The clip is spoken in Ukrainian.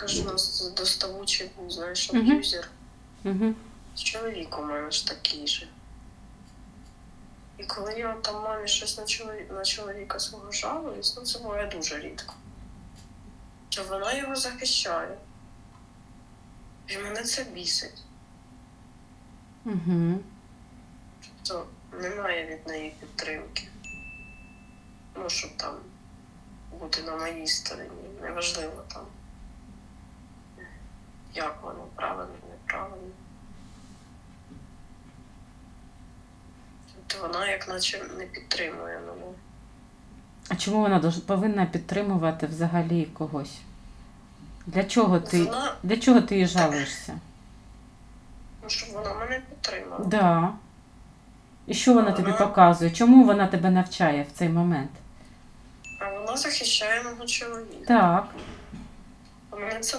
Кажу, у нас доставучий був, знаєш, аб'юзер. Угу. Чоловік у мене ж такий же. І коли я там мамі щось на, чолові... на чоловіка свого жалуюсь, ну це буває дуже рідко. То вона його захищає. І мене це бісить. Угу. То немає від неї підтримки. Ну, щоб там бути на моїй стороні. Неважливо там. Як воно, правильно, неправильно. Тобто вона як наче не підтримує мене. А чому вона повинна підтримувати взагалі когось? Для чого ти, Вона, для чого ти їй жалуєшся? ну, щоб вона мене підтримала. Да. І що вона тобі показує? Чому вона тебе навчає в цей момент? А вона захищає мого чоловіка. Так. А мене це